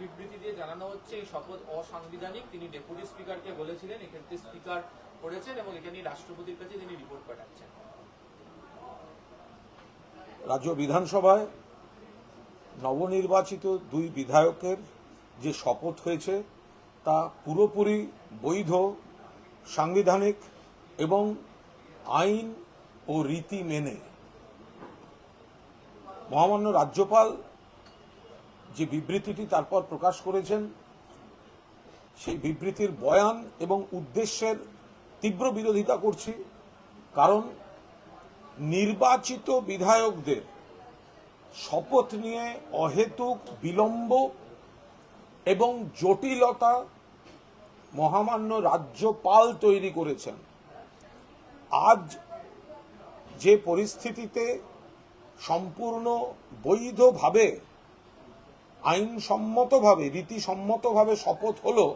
বিবৃতি দিয়ে জানানো হচ্ছে, এই শপথ অসাংবিধানিক। তিনি ডেপুটি স্পিকারকে বলেছিলেন এক্ষেত্রে স্পিকার করেছেন এবং এখানে রাষ্ট্রপতির কাছে তিনি রিপোর্ট পাঠাচ্ছেন। রাজ্য বিধানসভায় নবনির্বাচিত দুই বিধায়কের যে শপথ হয়েছে, তা পুরোপুরি বৈধ, সাংবিধানিক এবং আইন ও রীতি মেনে। মহামান্য রাজ্যপাল যে বিবৃতিটি তারপর প্রকাশ করেছেন, সেই বিবৃতির বয়ান এবং উদ্দেশ্যের তীব্র বিরোধিতা করছি, কারণ নির্বাচিত বিধায়কদের শপথ নিয়ে অহেতুক বিলম্ব এবং জটিলতা মহামান্য রাজ্যপাল তৈরি করেছেন। আজ যে পরিস্থিতিতে সম্পূর্ণ বৈধভাবে আইনসম্মতভাবে, রীতিসম্মতভাবে শপথ হলো,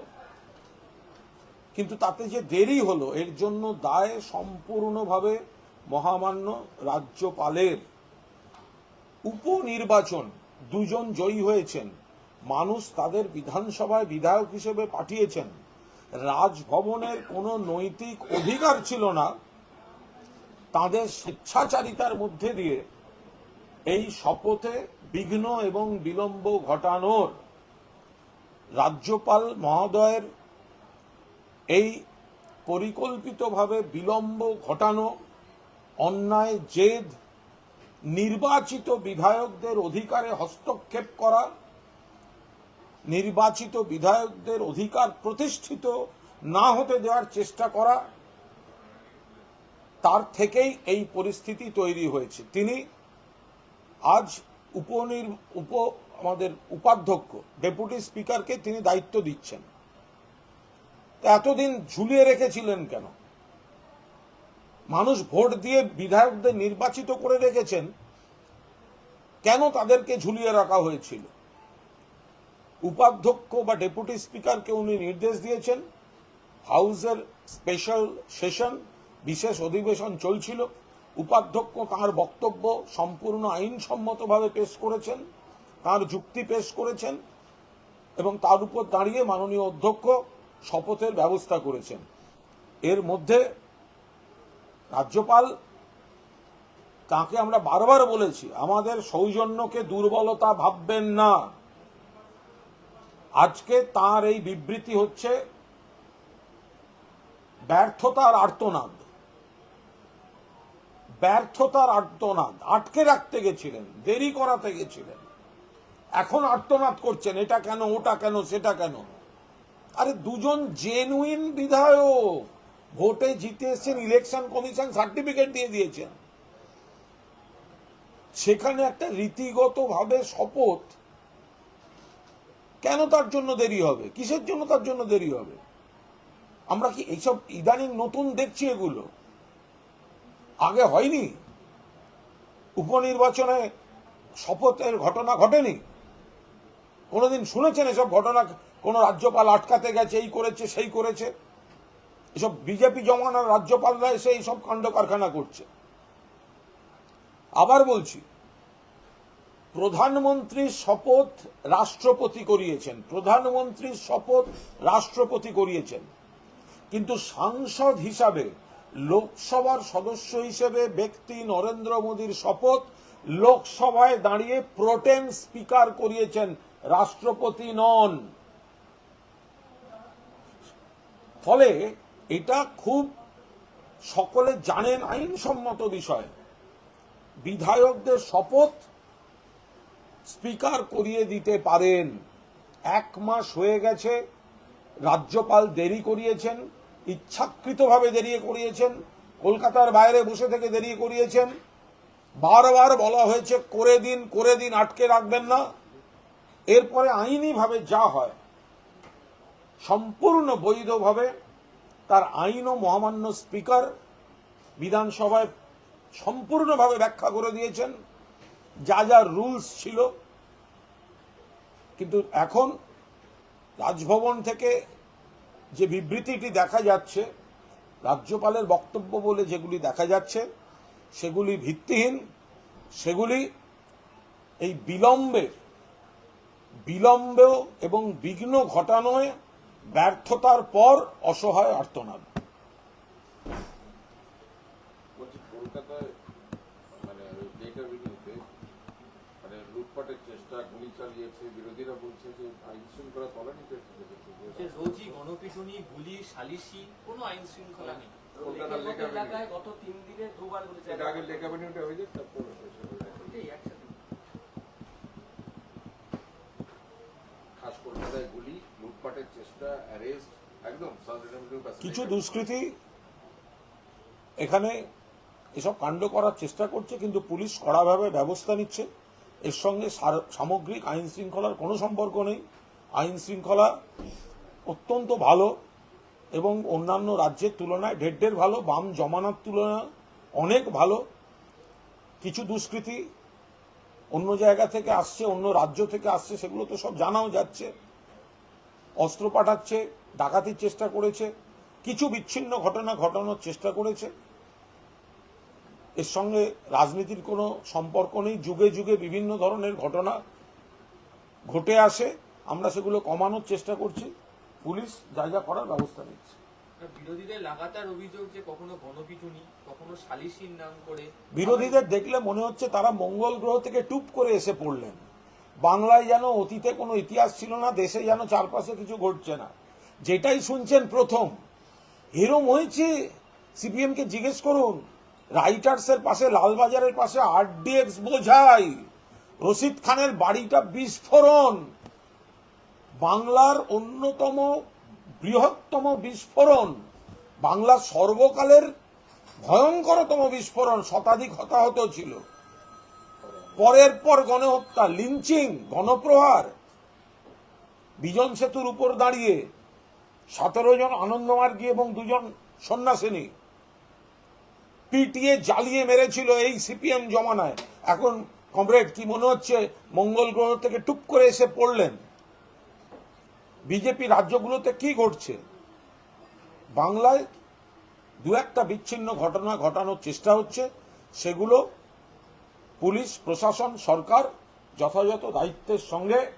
কিন্তু তাতে যে দেরি হলো, এর জন্য দায় সম্পূর্ণভাবে মহামান্য রাজ্যপালের। উপনির্বাচন, দুজন জয়ী হয়েছেন। মানুষ তাদের বিধানসভায় বিধায়ক হিসেবে পাঠিয়েছেন। রাজভবনের কোনো নৈতিক অধিকার ছিল না। তাদের স্বেচ্ছাচারিতার মধ্যে দিয়ে এই শপথে বিঘ্ন এবং বিলম্ব ঘটানোর রাজ্যপাল মহোদয়ের এই পরিকল্পিতভাবে বিলম্ব ঘটানো, অন্যায়, জেদ, নির্বাচিত বিধায়কদের অধিকারে হস্তক্ষেপ করা, নির্বাচিত বিধায়কদের অধিকার প্রতিষ্ঠিত না হতে দেওয়ার চেষ্টা করা, তার থেকেই এই পরিস্থিতি তৈরি হয়েছে। তিনি আজ উপনির, উপ, আমাদের উপাধ্যক্ষ, ডেপুটি স্পিকারকে তিনি দায়িত্ব দিচ্ছেন। এতদিন ঝুলিয়ে রেখেছিলেন কেন? মানুষ ভোট দিয়ে বিধায়কদের নির্বাচিত করে রেখেছেন, কেন তাদেরকে ঝুলিয়ে রাখা হয়েছিল? উপাধ্যক্ষ বা ডেপুটি স্পিকারকে উনি নির্দেশ দিয়েছেন, হাউসের স্পেশাল সেশন, বিশেষ অধিবেশন চলছিল। উপাধ্যক্ষ তার বক্তব্য সম্পূর্ণ আইনসম্মতভাবে পেশ করেছেন, তার যুক্তি পেশ করেছেন, এবং তার উপর দাঁড়িয়ে মাননীয় অধ্যক্ষ শপথের ব্যবস্থা করেছেন। এর মধ্যে রাজ্যপাল তাকে আমরা বারবার বলেছি, আমাদের সৌজন্যকে দুর্বলতা ভাববেন না। আজকে তার এই বিবৃতি হচ্ছে ব্যর্থতার আর্তনাদ। ব্যর্থতার আর্তনাদ, আটকে রাখতে গেছিলেন, দেরি করাতে গেছিলেন। এখন আর্তনাদ করছেন, এটা কেন, ওটা কেন, সেটা কেন? আরে দুজন জেনুইন বিধায়ক, ভোটে জিতে এসছেন ইলেকশন কমিশন সার্টিফিকেট দিয়ে দিয়েছেন। সেখানে একটা রীতিগতভাবে শপথ, কেন তার জন্য দেরি হবে? কিসের জন্য তার জন্য দেরি হবে? আমরা কি এইসব ইদানিং নতুন দেখছি এগুলো? আগে হয়নি। উপনির্বাচনে শপথের ঘটনা ঘটেনি। কোনোদিন শুনেছেন এসব ঘটনা? কোন রাজ্যপাল আটকাতে গেছে, এই করেছে, সেই করেছে? এসব বিজেপি জমানার রাজ্যপালরা এসে এইসব কাণ্ড কারখানা করছে। আবার বলছি প্রধানমন্ত্রীর শপথ রাষ্ট্রপতি করিয়েছেন। প্রধানমন্ত্রীর শপথ রাষ্ট্রপতি করিয়েছেন। কিন্তু সাংসদ হিসাবে লোকসভার সদস্য হিসেবে ব্যক্তি নরেন্দ্র মোদীর শপথ লোকসভায় দাঁড়িয়ে প্রোটেম স্পিকার করিয়েছেন রাষ্ট্রপতি নন। ফলে এটা খুব সকলে জানেন আইনসম্মত বিষয়। বিধায়কদের শপথ স্পিকার করিয়ে দিতে পারেন। এক মাস হয়ে গেছে, রাজ্যপাল দেরি করিয়েছেন। ইচ্ছাকৃতভাবে দেরিয়ে করিয়েছেন, কলকাতার বাইরে বসে থেকে দেরিয়ে করিয়েছেন। বারবার বলা হয়েছে, করে দিন করে দিন, আটকে রাখবেন না। এরপরে আইনিভাবে যা হয়, সম্পূর্ণ বৈধভাবে তার আইন ও মহামান্য স্পিকার বিধানসভায় সম্পূর্ণভাবে ব্যাখ্যা করে দিয়েছেন। যা যা রুলস ছিল। কিন্তু এখন রাজভবন থেকে যে বিবৃতিটি দেখা যাচ্ছে, রাজ্যপালের বক্তব্য বলে যেগুলি দেখা যাচ্ছে, সেগুলি ভিত্তিহীন, সেগুলি এই বিলম্বের বিলম্ব এবং বিঘ্ন ঘটানোয় ব্যর্থতার পর অসহায় আর্তনাদ। কলকাতায় মানে লুটপাটের চেষ্টা গুলি চালিয়েছে বিরোধীরা বলছে যে আইন শৃঙ্খলা যে রোজই গণপিটুনি গুলি সালিশি কোনো আইন শৃঙ্খলা নেই। কলকাতার লেক লেখাপট এলাকায় গত তিন দিনে দুবার করেছে আগে লেক হয়ে যাক তারপর এসে বলে। এই একসাথে। খাস কলকাতায় গুলি লুটপাটের চেষ্টা অ্যারেস্ট একদম সাউথ অ্যাভিনিউ কিছু দুষ্কৃতী এখানে এসব কাণ্ড করার চেষ্টা করছে কিন্তু পুলিশ কড়াভাবে ব্যবস্থা নিচ্ছে। এর সঙ্গে সামগ্রিক আইন শৃঙ্খলার কোনো সম্পর্ক নেই। আইন শৃঙ্খলা অত্যন্ত ভালো এবং অন্যান্য রাজ্যের তুলনায় ঢের ঢের ভালো, বাম জমানার তুলনায় অনেক ভালো। কিছু দুষ্কৃতী অন্য জায়গা থেকে আসছে, অন্য রাজ্য থেকে আসছে, সেগুলো তো সব জানাও যাচ্ছে। অস্ত্র পাঠাচ্ছে, ডাকাতির চেষ্টা করেছে, কিছু বিচ্ছিন্ন ঘটনা ঘটানোর চেষ্টা করেছে। এর সঙ্গে রাজনীতির কোনো সম্পর্ক নেই। যুগে যুগে বিভিন্ন ধরনের ঘটনা ঘটে আসে। আমরা সেগুলো কমানোর চেষ্টা করছি। পুলিশ যা যা করার ব্যবস্থা নিচ্ছে। বিরোধীদের লাগাতার অভিযোগ যে কখনো গণপিটুনি কখনো সালিশির নাম করে বিরোধীদের দেখলে মনে হচ্ছে তারা মঙ্গল গ্রহ থেকে টুপ করে এসে পড়লেন। বাংলায় যেন অতীতে কোনো ইতিহাস ছিল না দেশে যেন চারপাশে কিছু ঘটছে না। যেটাই শুনছেন প্রথম। এরম হয়েছে সিপিএম কে জিজ্ঞেস করুন। রাইটার্সের পাশে, লালবাজারের পাশে আরডিএক্স বোঝাই। রশিদ খানের বাড়িটা বিস্ফোরণ। বাংলার অন্যতম বৃহত্তম বিস্ফোরণ। বাংলার সর্বকালের ভয়ঙ্করতম বিস্ফোরণ, শতাধিক হতাহত ছিল। পরের পর গণহত্যা, লিঞ্চিং, গণপ্রহার। বিজন সেতুর উপর দাঁড়িয়ে সতেরো জন আনন্দমার্গী এবং দুজন সন্ন্যাসিনী পিটিয়ে জ্বালিয়ে মেরেছিল এই সিপিএম জমানায়। এখন কমরেড, কি মনে হচ্ছে? মঙ্গল গ্রহ থেকে টুপ করে এসে পড়লেন। বিজেপি রাজ্যগুলোতে কি ঘটছে? বাংলায় দু একটা বিচ্ছিন্ন ঘটনা ঘটানোর চেষ্টা হচ্ছে। সেগুলো পুলিশ, প্রশাসন, সরকার যথাযথ দায়িত্বের সঙ্গে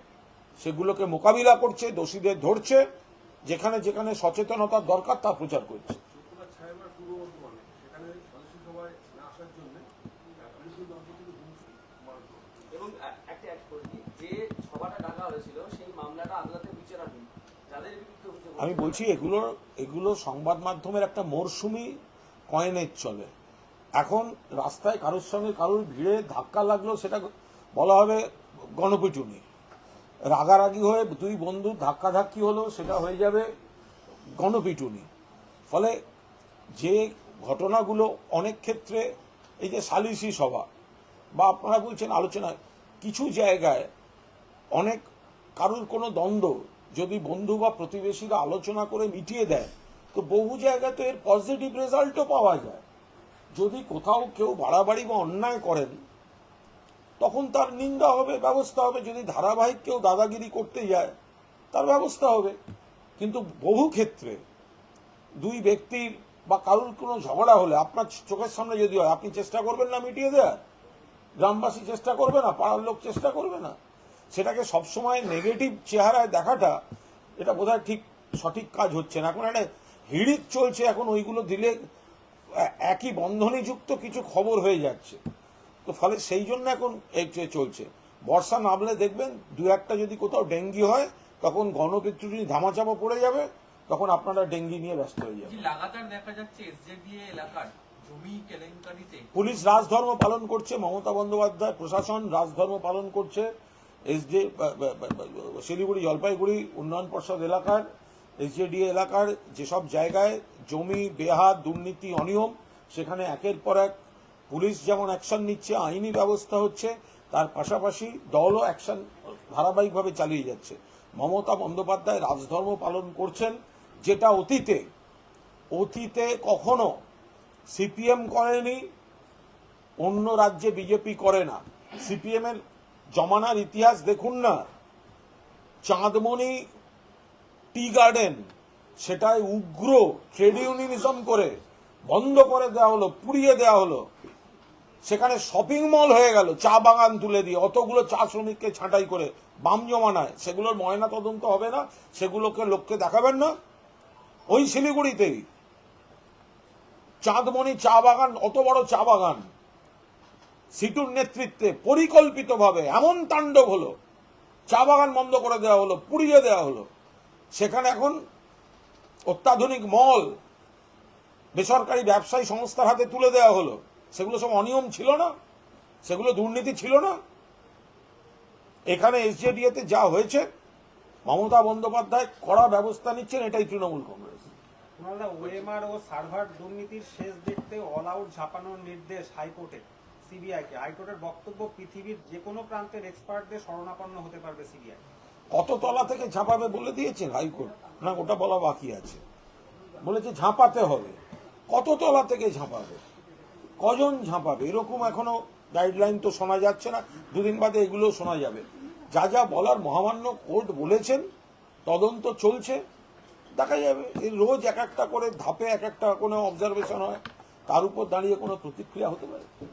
সেগুলোকে মোকাবিলা করছে, দোষীদের ধরছে। যেখানে যেখানে সচেতনতার দরকার তা প্রচার করছে শুক্রবার ছায়াবার পূর্ব বর্ধমানে সেখানে সদস্য সভায় না আসার জন্য পুলিশ কিন্তু অন্তত থেকে হুমকি মারধর এবং আ- একটা অ্যাড করে দিই যে আমি বলছি, এগুলো এগুলো সংবাদ মাধ্যমের একটা মরশুমি কয়েনের চলে। এখন রাস্তায় কারোর সঙ্গে কারোর ভিড়ে ধাক্কা লাগল, সেটা বলা হবে গণপিটুনি। রাগারাগি হয়ে দুই বন্ধু ধাক্কাধাক্কি হলো, সেটা হয়ে যাবে গণপিটুনি। ফলে যে ঘটনাগুলো অনেক ক্ষেত্রে এই যে সালিসি সভা বা আপনারা বলছেন আলোচনা কিছু জায়গায় অনেক কারুর কোনো দ্বন্দ্ব যদি বন্ধু বা প্রতিবেশীরা আলোচনা করে মিটিয়ে দেয়, তো বহু জায়গাতে এর পজিটিভ রেজাল্টও পাওয়া যায়। যদি কোথাও কেউ বাড়াবাড়ি বা অন্যায় করেন, তখন তার নিন্দা হবে, ব্যবস্থা হবে। যদি ধারাবাহিক কেউ দাদাগিরি করতে যায়, তার ব্যবস্থা হবে। কিন্তু বহু ক্ষেত্রে দুই ব্যক্তির বা কারুর কোনো ঝগড়া হলে, আপনার চোখের সামনে যদি হয়, আপনি চেষ্টা করবেন না মিটিয়ে দেওয়ার? গ্রামবাসী চেষ্টা করবে না? পাড়ার লোক চেষ্টা করবে না? সেটাকে সবসময় নেগেটিভ চেহারায় দেখাটা এটা বোধহয় ঠিক সঠিক কাজ হচ্ছে না। এখন একটা হিড়িক চলছে এখন ওইগুলো দিলে একই বন্ধনীযুক্ত কিছু খবর হয়ে যাচ্ছে। তো ফলে সেই জন্য এখন এই চলছে। বর্ষা নামলে দেখবেন দু একটা যদি কোথাও ডেঙ্গি হয় তখন গণপিতৃ ধামাচাপা পড়ে যাবে তখন আপনারা ডেঙ্গি নিয়ে ব্যস্ত হয়ে যাবে লাগাতার দেখা যাচ্ছে এসজেডিএ এলাকার পুলিশ রাজধর্ম পালন করছে মমতা বন্দ্যোপাধ্যায় প্রশাসন রাজধর্ম পালন করছে। এসডি শিলিগুড়ি, জলপাইগুড়ি, উন্নয়ন পর্ষদ এলাকার এসজেডিএ এলাকার যেসব জায়গায় জমি, বেহাত, দুর্নীতি, অনিয়ম, সেখানে একের পর এক পুলিশ যেমন অ্যাকশন নিচ্ছে, আইনি ব্যবস্থা হচ্ছে, তার পাশাপাশি দলও অ্যাকশন ধারাবাহিকভাবে চালিয়ে যাচ্ছে। মমতা বন্দ্যোপাধ্যায় রাজধর্ম পালন করছেন, যেটা অতীতে অতীতে কখনো সিপিএম করেনি, অন্য রাজ্যে বিজেপি করে না। সিপিএম এর জমানার ইতিহাস দেখুন না। চাঁদমণি টি গার্ডেন, সেটাই উগ্র ট্রেড ইউনিয়নিজম করে বন্ধ করে দেওয়া হলো, পুড়িয়ে দেওয়া হলো। সেখানে শপিং মল হয়ে গেল, চা বাগান তুলে দিয়ে, অতগুলো চা শ্রমিককে ছাঁটাই করে, বাম জমানায়। সেগুলোর ময়না তদন্ত হবে না, সেগুলোকে লোককে দেখাবেন না। ওই শিলিগুড়িতেই চাঁদমণি চা বাগান, অত বড় চা বাগান। সিটুর নেতৃত্বে পরিকল্পিতভাবে এমন তাণ্ডব হলো, চা বাগান বন্ধ করে দেওয়া হলো, পুড়িয়ে দেওয়া হলো। সেখানে এখন অত্যাধুনিক মল, বেসরকারি ব্যবসায়ী সংস্থার হাতে তুলে দেওয়া হলো। সেগুলো সব অনিয়ম ছিল না? সেগুলো দুর্নীতি ছিল না? এখানে এসজেডিএতে যা হয়েছে, মমতা বন্দ্যোপাধ্যায় কড়া ব্যবস্থা নিচ্ছেন, এটাই তৃণমূল কংগ্রেস। ওএমআর ও সার্ভার দুর্নীতির শেষ দেখতে অল আউট ঝাঁপানোর নির্দেশ হাইকোর্টে। সিবিআইকে। হাইকোর্টের বক্তব্য পৃথিবীর যে কোনো প্রান্তের এক্সপার্টদের শরণাপন্ন হতে পারবে সিবিআই। কত তলা থেকে ঝাঁপাবে বলে দিয়েছেন হাইকোর্ট? না, ওটা বলা বাকি আছে। বলেছে ঝাঁপাতে হবে। কত তলা থেকে ঝাঁপাবে? কজন ঝাঁপাবে? এরকম এখনও গাইডলাইন তো শোনা যাচ্ছে না। দুদিন বাদে এগুলো শোনা যাবে। যা যা বলার মহামান্য কোর্ট বলেছেন, তদন্ত চলছে। দেখা যাবে। রোজ এক একটা করে ধাপে এক একটা কোনো অবজারভেশন হয়। তার উপর দাঁড়িয়ে কোনো প্রতিক্রিয়া হতে পারে?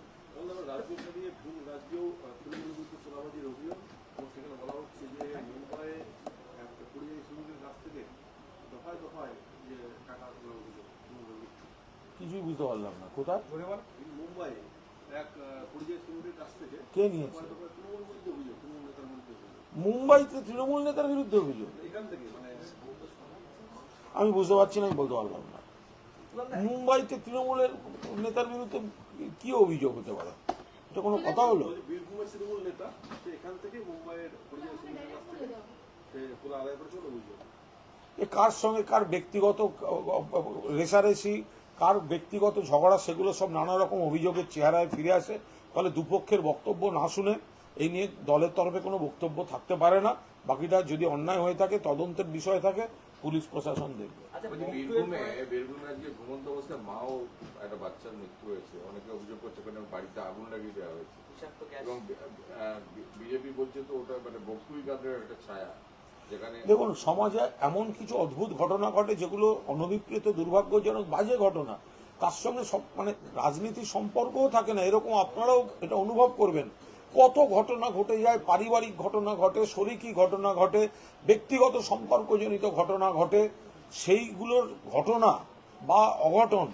রাজ্য ছাড়িয়ে ভিন রাজ্যেও আহ, তৃণমূলের বিরুদ্ধে চাঁদাবাজির অভিযোগ এবং সেখানে বলা হচ্ছে যে মুম্বাইয়ে পরিযায়ী শ্রমিকের কাছ থেকে দফায় দফায় যে টাকা তোলার অভিযোগ। কিছুই বুঝতে পারলাম না। কোথায়? এই মুম্বাইয়ে এক পরিযায়ী কাছ থেকে কে নিয়েছে? তৃণমূল বিরুদ্ধে অভিযোগ তৃণমূল মুম্বাইতে তৃণমূল নেতার বিরুদ্ধে অভিযোগ? এখান থেকে মানে আমি বুঝতে পারছি না আমি বলতে পারলাম না। মুম্বাইতে তৃণমূলের নেতার বিরুদ্ধে কি অভিযোগ হতে পারে? এটা কোনো কথা হলো? কার সঙ্গে কার ব্যক্তিগত রেশারেশি, কার ব্যক্তিগত ঝগড়া, সেগুলো সব নানা রকম অভিযোগের চেহারায় ফিরে আসে। ফলে দুপক্ষের বক্তব্য না শুনে এই নিয়ে দলের তরফে কোনো বক্তব্য থাকতে পারে না। বাকিটা যদি অন্যায় হয়ে থাকে, তদন্তের বিষয় থাকে পুলিশ প্রশাসন দেখবে। আচ্ছা বলছি, বীরভূমের বীরভূমে বীরভূমে আজকে ঘুমন্ত অবস্থায় মাও একটা বাচ্চার মৃত্যু হয়েছে। অনেকে অভিযোগ করছে বাড়িতে আগুন লাগিয়ে দেওয়া হয়েছে। এবং বিজেপি বলছে তো ওটা মানে বক্তুই একটা ছায়া যেখানে দেখুন সমাজে এমন কিছু অদ্ভুত ঘটনা ঘটে যেগুলো অনভিপ্রেত দুর্ভাগ্যজনক বাজে ঘটনা। তার সঙ্গে সব মানে রাজনীতির সম্পর্কও থাকে না। এরকম আপনারাও এটা অনুভব করবেন। কত ঘটনা ঘটে যায়, পারিবারিক ঘটনা ঘটে, শরিকি ঘটনা ঘটে, ব্যক্তিগত সম্পর্কজনিত ঘটনা ঘটে, সেইগুলোর ঘটনা বা অঘটন,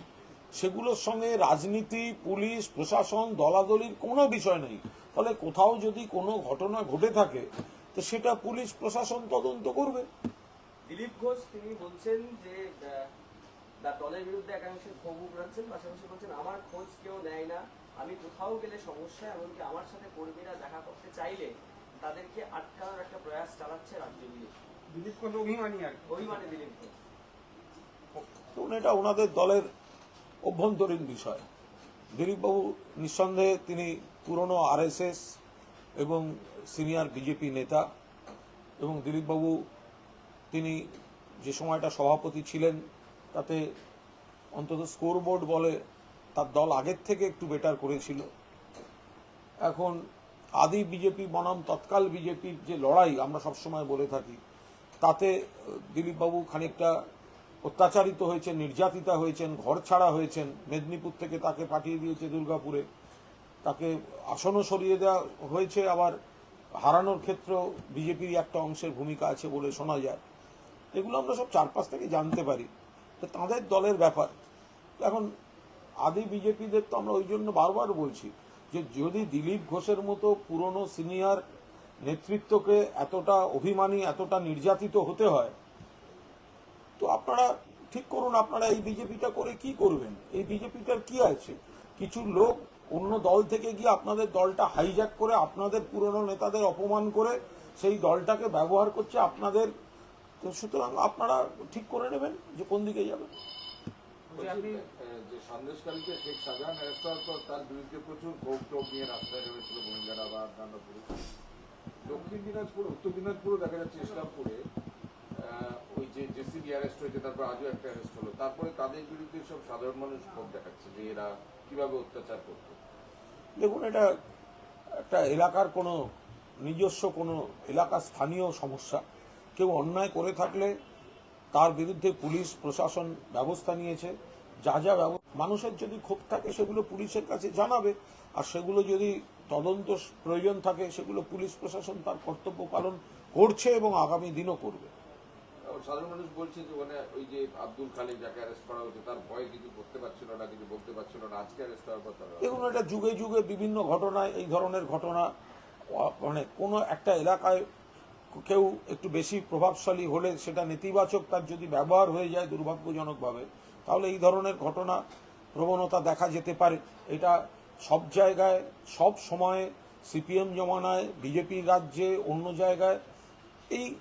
সেগুলোর সঙ্গে রাজনীতি, পুলিশ, প্রশাসন, দলাদলির কোনো বিষয় নেই। ফলে কোথাও যদি কোনো ঘটনা ঘটে থাকে, তো সেটা পুলিশ, প্রশাসন তদন্ত করবে। দিলীপ ঘোষ, তিনি বলছেন যে দলের বিরুদ্ধে একাংশে ক্ষোভ উগড়াচ্ছেন, পাশাপাশি বলছেন, আমার খোঁজ কেউ নেয় না। আমি কোথাও গেলে সমস্যা এমনকি আমার সাথে কর্মীরা দেখা করতে চাইলে তাদেরকে আটকানোর একটা প্রয়াস চালাচ্ছে রাজ্য দিয়ে দিলীপ ঘোষ অভিমানী আর কি। অভিমানে দিলীপ ঘোষ এটা ওনাদের দলের অভ্যন্তরীণ বিষয়। দিলীপবাবু নিঃসন্দেহে তিনি পুরনো আরএসএস এবং সিনিয়র বিজেপি নেতা এবং দিলীপবাবু তিনি যে সময়টা সভাপতি ছিলেন তাতে অন্তত স্কোরবোর্ড বলে তার দল আগের থেকে একটু বেটার করেছিল। এখন আদি বিজেপি বনাম, তৎকাল বিজেপির যে লড়াই আমরা সবসময় বলে থাকি, তাতে দিলীপবাবু খানিকটা অত্যাচারিত হয়েছেন, নির্যাতিতা হয়েছেন, ঘর ছাড়া হয়েছেন, মেদিনীপুর থেকে তাকে পাঠিয়ে দিয়েছে দুর্গাপুরে। তাকে আসনও সরিয়ে দেওয়া হয়েছে, আবার হারানোর ক্ষেত্রেও বিজেপির একটা অংশের ভূমিকা আছে বলে শোনা যায়। এগুলো আমরা সব চারপাশ থেকে জানতে পারি। তো তাদের দলের ব্যাপার। এখন আদি বিজেপিদের তো আমরা ওই জন্য বারবার বলছি যে যদি দিলীপ ঘোষের মতো পুরনো সিনিয়র নেতৃত্বকে এতটা অভিমানী, এতটা নির্যাতিত হতে হয়, তো আপনারা ঠিক করুন, আপনারা এই বিজেপিটা করে কি করবেন? এই বিজেপিটার কি আছে? কিছু লোক অন্য দল থেকে গিয়ে আপনাদের দলটা হাইজ্যাক করে, আপনাদের পুরনো নেতাদের অপমান করে সেই দলটাকে ব্যবহার করছে আপনাদের সুতরাং আপনারা ঠিক করে নেবেন যে কোন দিকে যাবেন। যে সন্দেশকারীকে শেখ শাহজাহান অ্যারেস্ট হওয়ার পর তার বিরুদ্ধে প্রচুর টোপ নিয়ে রাস্তায় নেমেছিল মহিলারা বা অন্যান্যপুরে দক্ষিণ দিনাজপুর উত্তর দিনাজপুরও দেখা যাচ্ছে ইসলামপুরে ওই যে জেসিবি অ্যারেস্ট হয়েছে তারপর আজও একটা অ্যারেস্ট হলো। তারপরে তাদের বিরুদ্ধে সব সাধারণ মানুষ ক্ষোভ দেখাচ্ছে যে এরা কীভাবে অত্যাচার করতো। দেখুন এটা একটা এলাকার কোনো নিজস্ব কোনো এলাকার স্থানীয় সমস্যা। কেউ অন্যায় করে থাকলে তার বিরুদ্ধে পুলিশ প্রশাসন ব্যবস্থা নিয়েছে। যা যা মানুষের যদি ক্ষোভ থাকে সেগুলো পুলিশের কাছে জানাবে। আর সেগুলো যদি তদন্ত প্রয়োজন থাকে সেগুলো পুলিশ প্রশাসন তার কর্তব্য পালন করছে এবং আগামী দিনও করবে। সাধারণ মানুষ বলছে যে ওই যে আব্দুল যাকে অ্যারেস্ট করা হচ্ছে তার ভয়ে কিছু করতে পারছিল না কিছু বলতে পারছিল না। আজকে অ্যারেস্ট হওয়ার পর তারা দেখুন এটা যুগে যুগে বিভিন্ন ঘটনায় এই ধরনের ঘটনা মানে কোনো একটা এলাকায় কেউ একটু বেশি প্রভাবশালী হলে সেটা নেতিবাচক তার যদি ব্যবহার হয়ে যায় দুর্ভাগ্যজনকভাবে, তাহলে এই ধরনের ঘটনা প্রবণতা দেখা যেতে পারে। এটা সব জায়গায়, সব সময়ে সিপিএম জমানায় বিজেপির রাজ্যে, অন্য জায়গায়, এই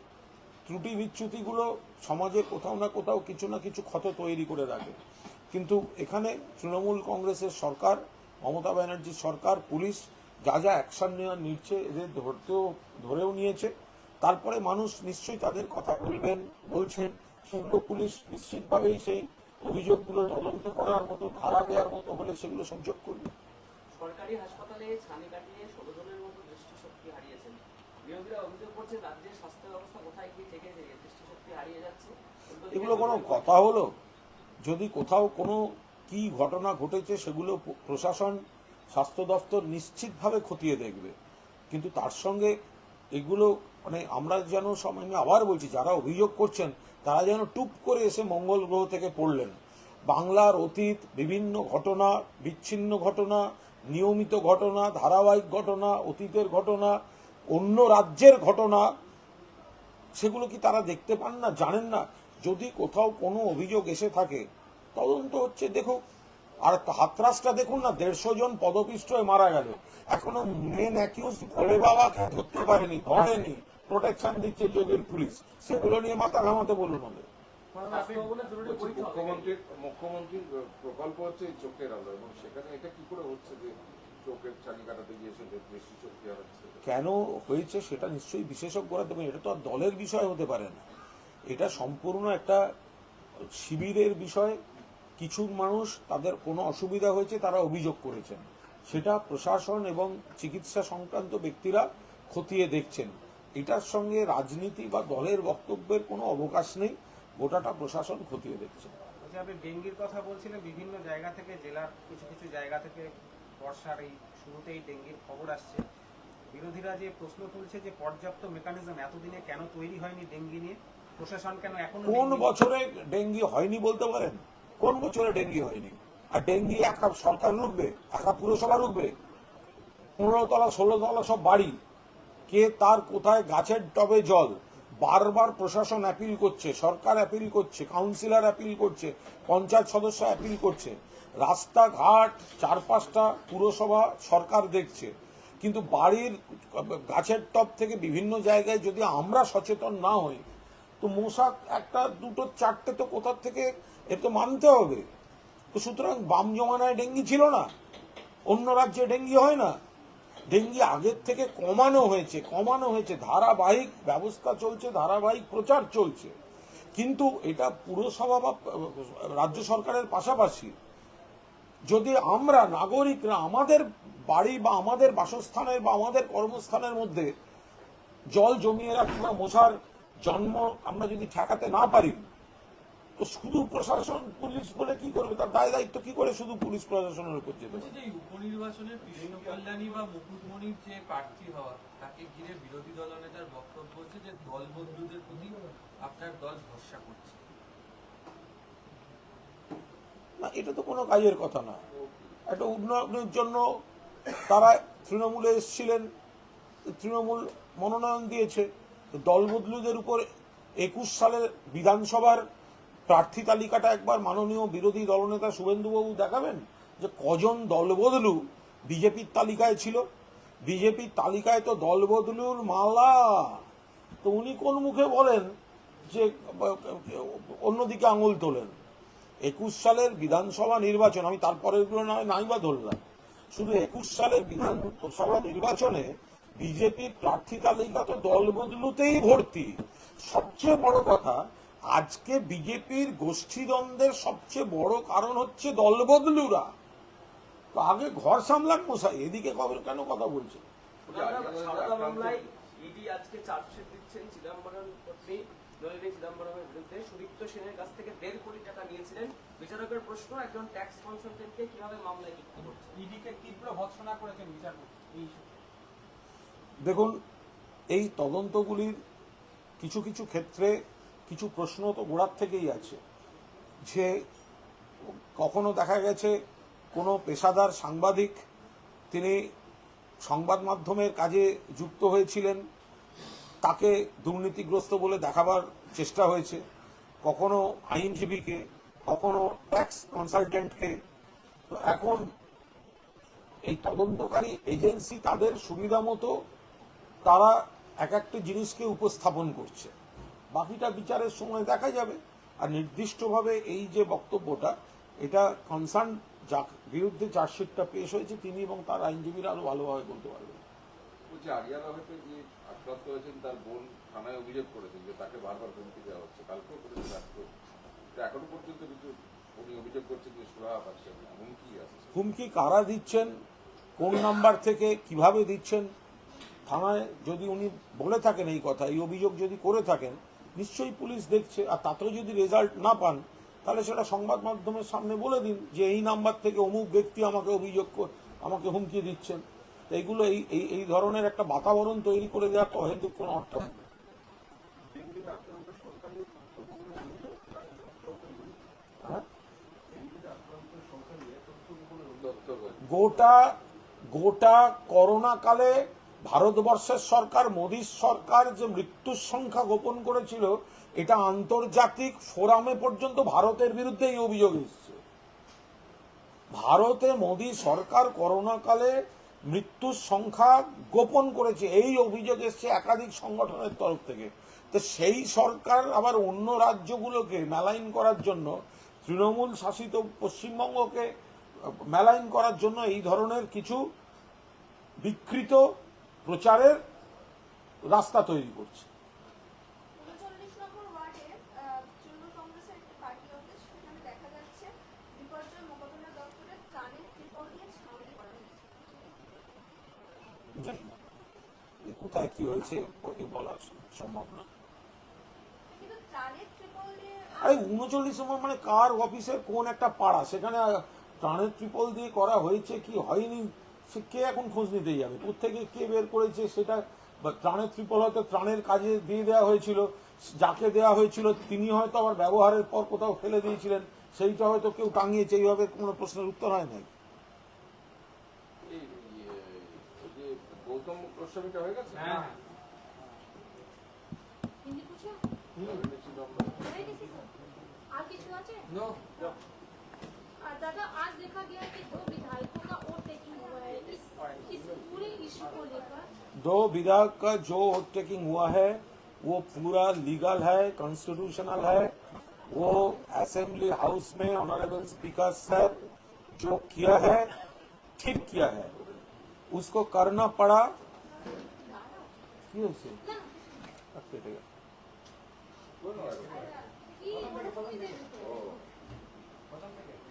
ত্রুটি বিচ্যুতিগুলো সমাজে কোথাও না কোথাও কিছু না কিছু ক্ষত তৈরি করে রাখে। কিন্তু এখানে তৃণমূল কংগ্রেসের সরকার, মমতা ব্যানার্জির সরকার, পুলিশ যা যা অ্যাকশন নেওয়া নিচ্ছে, এদের ধরতেও, ধরেও নিয়েছে। তারপরে মানুষ নিশ্চয়ই তাদের কথা বলবেন বলছেন। সেগুলো পুলিশ নিশ্চিতভাবেই সেই অভিযোগগুলো তদন্ত করার মতো ধারা দেওয়ার মতো হলে সেগুলো সংযোগ করবে। সরকারি হাসপাতালে ছানি কাটিয়ে ষোলো জনের মতো দৃষ্টিশক্তি হারিয়েছেন। বিরোধীরা অভিযোগ করছেন রাজ্যের স্বাস্থ্য ব্যবস্থা কোথায় কি থেকে দৃষ্টিশক্তি হারিয়ে যাচ্ছে। এগুলো কোনো কথা হলো? যদি কোথাও কোনো কি ঘটনা ঘটেছে সেগুলো প্রশাসন স্বাস্থ্য দপ্তর নিশ্চিতভাবে খতিয়ে দেখবে। কিন্তু তার সঙ্গে এগুলো মানে আমরা যেন সময় আবার বলছি, যারা অভিযোগ করছেন, তারা যেন টুপ করে এসে মঙ্গল গ্রহ থেকে পড়লেন। বাংলার অতীত, বিভিন্ন ঘটনা, বিচ্ছিন্ন ঘটনা, নিয়মিত ঘটনা, ধারাবাহিক ঘটনা, অতীতের ঘটনা, অন্য রাজ্যের ঘটনা, সেগুলো কি তারা দেখতে পান না, জানেন না? যদি কোথাও কোনো অভিযোগ এসে থাকে, তদন্ত হচ্ছে দেখো আর হাতরাসটা দেখুন না, দেড়শো জন পদপিষ্ট হয়ে মারা গেল। এখনও মেন ভোলে বাবাকে ধরতে পারেনি, ধরেনি। প্রোটেকশন দিচ্ছে যোগের পুলিশ। সেগুলো নিয়ে মাথা ঘামাতে বলুন ওদের মুখ্যমন্ত্রীর মুখ্যমন্ত্রীর প্রকল্প হচ্ছে চোখের আলো এবং সেখানে এটা কি করে হচ্ছে যে চোখের কাটাতে গিয়ে সে কেন হয়েছে সেটা নিশ্চয়ই বিশেষজ্ঞরা দেবেন এটা তো আর দলের বিষয় হতে পারে না। এটা সম্পূর্ণ একটা শিবিরের বিষয়। কিছু মানুষ তাদের কোনো অসুবিধা হয়েছে তারা অভিযোগ করেছেন। সেটা প্রশাসন এবং চিকিৎসা সংক্রান্ত ব্যক্তিরা খতিয়ে দেখছেন। এটার সঙ্গে রাজনীতি বা দলের বক্তব্যের কোনো অবকাশ নেই গোটাটা প্রশাসন খতিয়ে দেখছে। বলছি আপনি ডেঙ্গির কথা বলছিলেন বিভিন্ন জায়গা থেকে জেলার কিছু কিছু জায়গা থেকে বর্ষার এই শুরুতেই ডেঙ্গির খবর আসছে। বিরোধীরা যে প্রশ্ন তুলছে যে পর্যাপ্ত মেকানিজম এতদিনে কেন তৈরি হয়নি ডেঙ্গি নিয়ে প্রশাসন কেন এখনও কোন বছরে ডেঙ্গি হয়নি বলতে পারেন? কোন বছরে ডেঙ্গি হয়নি? আর ডেঙ্গি একা সরকার রুখবে একা পুরসভা রুখবে পনেরো তলা ষোলো তলা সব বাড়ি। কে তার কোথায় গাছের টবে জল? বারবার প্রশাসন অ্যাপিল করছে, সরকার অ্যাপিল করছে কাউন্সিলর অ্যাপিল করছে, পঞ্চায়েত সদস্য অ্যাপিল করছে। রাস্তাঘাট চারপাশটা পুরসভা, সরকার দেখছে। কিন্তু বাড়ির গাছের টব থেকে বিভিন্ন জায়গায় যদি আমরা সচেতন না হই, তো মশা একটা, দুটো, চারটে তো কোথার থেকে এ তো মানতে হবে। তো সুতরাং বাম জমানায় ডেঙ্গি ছিল না, অন্য রাজ্যে ডেঙ্গি হয় না। ডেঙ্গি আগের থেকে কমানো হয়েছে কমানো হয়েছে। ধারাবাহিক ব্যবস্থা চলছে, ধারাবাহিক প্রচার চলছে। কিন্তু এটা পুরসভা বা রাজ্য সরকারের পাশাপাশি যদি আমরা নাগরিকরা আমাদের বাড়ি বা আমাদের বাসস্থানের বা আমাদের কর্মস্থানের মধ্যে জল জমিয়ে রাখি বা মশার জন্ম আমরা যদি ঠেকাতে না পারি তো শুধু প্রশাসন পুলিশ বলে কি করবে? তার দায় দায়িত্ব কি করে শুধু পুলিশ প্রশাসনের উপর যেতে বলছি যে এই উপনির্বাচনে কৃষ্ণ কল্যাণী বা মুকুটমণির যে প্রার্থী হওয়া তাকে ঘিরে বিরোধী দলনেতার বক্তব্য হচ্ছে যে দল বন্ধুদের প্রতি আপনার দল ভরসা করছে। না এটা তো কোনো কাজের কথা না। একটা উন্নয়নের জন্য তারা তৃণমূলে এসেছিলেন তৃণমূল মনোনয়ন দিয়েছে। তো দলবদলুদের উপর একুশ সালের বিধানসভার প্রার্থী তালিকাটা একবার মাননীয় বিরোধী দলনেতা শুভেন্দুবাবু দেখাবেন? যে কজন দলবদলু বিজেপির তালিকায় ছিল? বিজেপির তালিকায় তো দলবদলুর মালা। তো উনি কোন মুখে বলেন যে, অন্যদিকে আঙুল তোলেন? একুশ সালের বিধানসভা নির্বাচন, আমি তারপরে নাই বা ধরলাম। শুধু একুশ সালের বিধানসভা নির্বাচনে বিজেপির প্রার্থী তালিকা তো দল বদলুতেই ভর্তি। সবচেয়ে বড় কথা আজকে বিজেপির গোষ্ঠীদ্বন্দ্বের সবচেয়ে বড় কারণ হচ্ছে দল বদলুরা তো আগে ঘর সামলান মশাই এদিকে কবে কেন কথা বলছে সারদা মামলায় ইডি আজকে চার্জশিট দিচ্ছেন চিদম্বরম পত্নী নলিনী চিদম্বরমের বিরুদ্ধে। সুদীপ্ত সেনের কাছ থেকে দেড় কোটি টাকা নিয়েছিলেন। বিচারকের প্রশ্ন একজন ট্যাক্স কনসালটেন্টকে কীভাবে মামলায় যুক্ত করছে ইডিকে তীব্র ভৎসনা করেছেন বিচারপতি এই দেখুন এই তদন্তগুলির কিছু কিছু ক্ষেত্রে কিছু প্রশ্ন তো গোড়ার থেকেই আছে। যে কখনো দেখা গেছে কোনো পেশাদার সাংবাদিক, তিনি সংবাদ মাধ্যমের কাজে যুক্ত হয়েছিলেন, তাকে দুর্নীতিগ্রস্ত বলে দেখাবার চেষ্টা হয়েছে। কখনো আইনজীবীকে, কখনো ট্যাক্স কনসালটেন্টকে তো এখন এই তদন্তকারী এজেন্সি তাদের সুবিধা মতো তারা এক একটা জিনিসকে উপস্থাপন করছে। বাকিটা বিচারের সময় দেখা যাবে। আর নির্দিষ্টভাবে এই যে বক্তব্যটা এটা কনসার্ন যার বিরুদ্ধে চার্জশিটটা পেশ হয়েছে তিনি এবং তার আইনজীবীরা আরও ভালোভাবে বলতে পারবেন বলছি যে আক্রান্ত হয়েছেন তার বোন থানায় অভিযোগ করেছেন যে তাকে বারবার হুমকি দেওয়া হচ্ছে। কালকেও করেছেন আজকেও এখনও পর্যন্ত কিছু উনি অভিযোগ করছেন যে সুরাহা পাচ্ছেন হুমকি আসছে হুমকি কারা দিচ্ছেন কোন নাম্বার থেকে কীভাবে দিচ্ছেন থানায় যদি উনি বলে থাকেন এই কথা এই অভিযোগ যদি করে থাকেন নিশ্চয়ই পুলিশ দেখছে, আর তাতেও যদি রেজাল্ট না পান, তাহলে সেটা সংবাদ মাধ্যমের সামনে বলে দিন যে এই নাম্বার থেকে অমুক ব্যক্তি আমাকে অভিযোগ আমাকে হুমকি দিচ্ছেন। এইগুলো এই, এই- ধরনের একটা বাতাবরণ তৈরি করে দেওয়া তো হেতু কোনো অর্থ হ্যাঁ? গোটা গোটা করোনা কালে ভারতবর্ষের সরকার, মোদীর সরকার যে মৃত্যুর সংখ্যা গোপন করেছিল, এটা আন্তর্জাতিক ফোরামে পর্যন্ত ভারতের বিরুদ্ধে এই অভিযোগ এসছে। ভারতে মোদী সরকার করোনা কালে মৃত্যুর সংখ্যা গোপন করেছে, এই অভিযোগ এসছে একাধিক সংগঠনের তরফ থেকে। তো সেই সরকার আবার অন্য রাজ্যগুলোকে মেলাইন করার জন্য, তৃণমূল শাসিত পশ্চিমবঙ্গকে মেলাইন করার জন্য এই ধরনের কিছু বিকৃত প্রচারের রাস্তা তৈরি করছে। কোথায় কি হয়েছে ওকে বলা সম্ভব না। আরে উনচল্লিশ নম্বর মানে কার অফিসের কোন একটা পাড়া? সেখানে প্রাণের ট্রিপল দিয়ে করা হয়েছে কি হয়নি? সে কে এখন খোঁজ নিতে যাবে থেকে কে বের করেছে সেটা বা ত্রাণের ত্রিপল হয়তো ত্রাণের কাজে দিয়ে দেওয়া হয়েছিল যাকে দেওয়া হয়েছিল তিনি হয়তো আবার ব্যবহারের পর কোথাও ফেলে দিয়েছিলেন সেইটা হয়তো কেউ টাঙিয়েছে এইভাবে কোনো প্রশ্নের উত্তর হয় নাই এই ইয়ে, ওই যে গৌতম গোস্বামীটা হয়ে গেছে হ্যাঁ হিন্দি পুছো শুনেছিল আমরা। হয়ে গেছে তো? আর কিছু আছে নো আর দাদা আজ দেখা गया कि दो विधायकों का दो विधायक का जो टेकिंग हुआ है, वो पूरा लीगल है कॉन्स्टिट्यूशनल है। वो असेंबली हाउस में ऑनरेबल स्पीकर सर जो किया है, ठीक किया है। उसको करना पड़ा। क्यों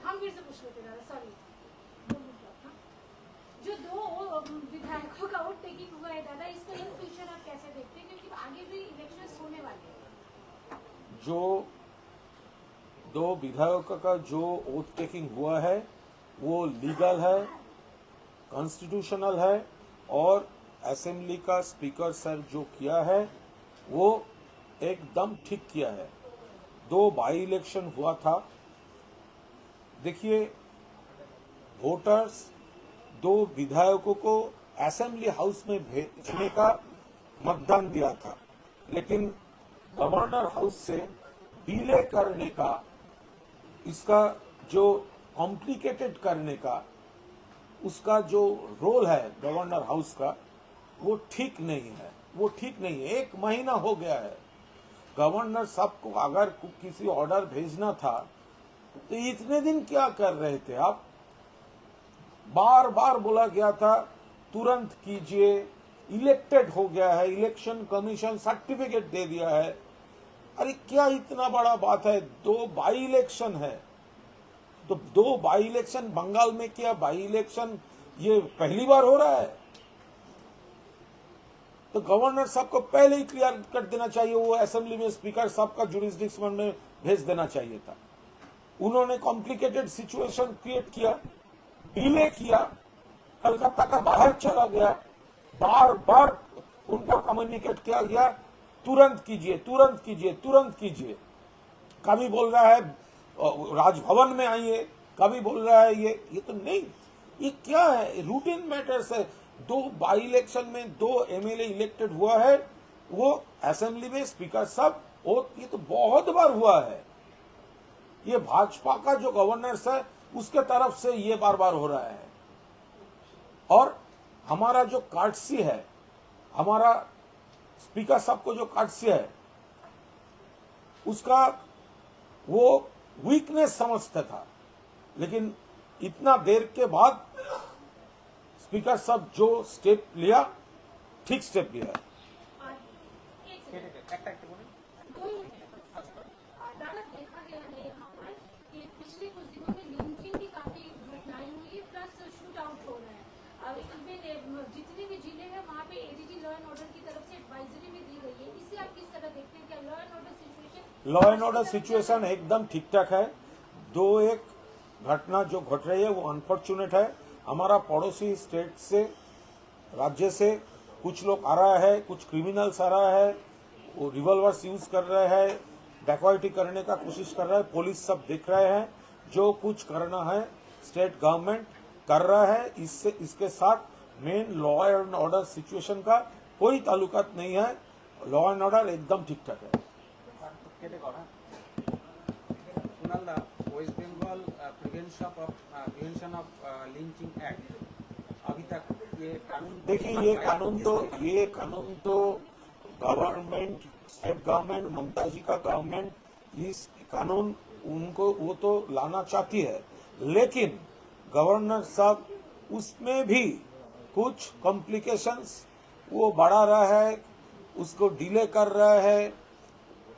हम फिर से पूछ लेते सॉरी जो दो विधायकों का वोट टेकिंग हुआ है, दादा, इसका इन फ्यूचर आप कैसे देखते हैं? क्योंकि आगे भी इलेक्शन होने वाले हैं। जो दो विधायकों का जो वोट टेकिंग हुआ है, वो लीगल है कॉन्स्टिट्यूशनल है, और असेंबली का स्पीकर सर जो किया है, वो एकदम ठीक किया है। दो बाई इलेक्शन हुआ था। देखिए वोटर्स दो विधायकों को असेंबली हाउस में भेजने का मतदान दिया था। लेकिन गवर्नर हाउस से डिले करने का, इसका जो कॉम्प्लिकेटेड करने का, उसका जो रोल है गवर्नर हाउस का, वो ठीक नहीं है। वो ठीक नहीं है। एक महीना हो गया है। गवर्नर साहब को अगर किसी ऑर्डर भेजना था तो इतने दिन क्या कर रहे थे आप? बार बार बोला गया था, तुरंत कीजिए इलेक्टेड हो गया है इलेक्शन कमीशन सर्टिफिकेट दे दिया है। अरे क्या इतना बड़ा बात है, दो बाई इलेक्शन है। तो दो बाई इलेक्शन बंगाल में क्या बाई इलेक्शन ये पहली बार हो रहा है? तो गवर्नर साहब को पहले ही क्लियर कर देना चाहिए, वो असेंबली में स्पीकर साहब का जुडिस्डिक्शन में भेज देना चाहिए था। उन्होंने कॉम्प्लिकेटेड सिचुएशन क्रिएट किया। डिले किया, कलकत्ता का बाहर चला गया। बार बार उनको कम्युनिकेट किया गया, तुरंत कीजिए तुरंत कीजिए तुरंत कीजिए। कभी बोल रहा है राजभवन में आइए, कभी बोल रहा है ये ये तो नहीं, ये क्या है? रूटीन मैटर्स है। दो बाई इलेक्शन में दो एमएलए इलेक्टेड हुआ है, वो असेंबली में स्पीकर साहब और ये तो बहुत बार हुआ है। ये भाजपा का जो गवर्नर्स है उसके तरफ़ से ये बार बार हो रहा है। और हमारा जो कार्डसी है हमारा स्पीकर साहब को जो कार्डसी है उसका वो वीकनेस समझता था। लेकिन इतना देर के बाद स्पीकर साहब जो स्टेप लिया ठीक स्टेप लिया लॉ एंड ऑर्डर सिचुएशन एकदम ठीक ठाक है। दो एक घटना जो घट रही है, वो अनफॉर्चुनेट है। हमारा पड़ोसी स्टेट से, राज्य से कुछ लोग आ रहा है, कुछ क्रिमिनल्स आ रहा है, वो रिवॉल्वर्स यूज़ कर रहे हैं डकॉइटी करने का कोशिश कर रहा है पुलिस सब देख रहे हैं, जो कुछ करना है स्टेट गवर्नमेंट कर रहा है, इससे, इसके साथ main law and order situation का कोई ताल्लुकात नहीं है। लॉ एंड ऑर्डर एकदम ठीक ठाक है। কেটে করা কুনালদা West Bengal prevention of prevention of lynching act अभी तक ये कानून देखिए ये कानून तो ये कानून तो government state government Mamata ji का गवर्नमेंट इस कानून उनको वो तो लाना चाहती है लेकिन गवर्नर साहब उसमें भी कुछ कॉम्प्लिकेशंस वो बढ़ा रहा है उसको डिले कर रहा है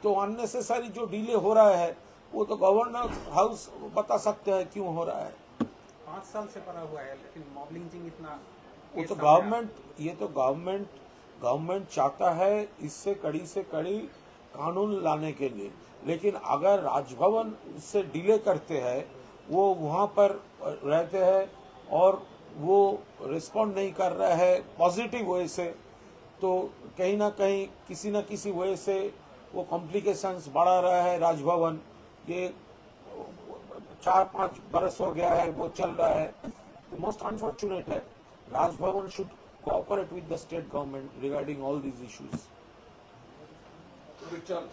तो अननेसेसरी जो डिले हो रहा है वो तो गवर्नर हाउस बता सकते हैं क्यों हो रहा है। पाँच साल से पड़ा हुआ है लेकिन मॉब लिंचिंग इतना वो तो गवर्नमेंट ये तो गवर्नमेंट गवर्नमेंट चाहता है इससे कड़ी से कड़ी कानून लाने के लिए। लेकिन अगर राजभवन इससे डिले करते हैं वो वहाँ पर रहते हैं और वो रिस्पॉन्ड नहीं कर रहा है पॉजिटिव वे से तो कहीं ना कहीं किसी न किसी वजह से वो कॉम्प्लिकेशंस बढ़ा रहा है राजभवन। ये चार पाँच बरस हो गया है, वो चल रहा है। मोस्ट अनफॉर्चुनेट है। Raj Bhavan should cooperate with the state government regarding all these. चल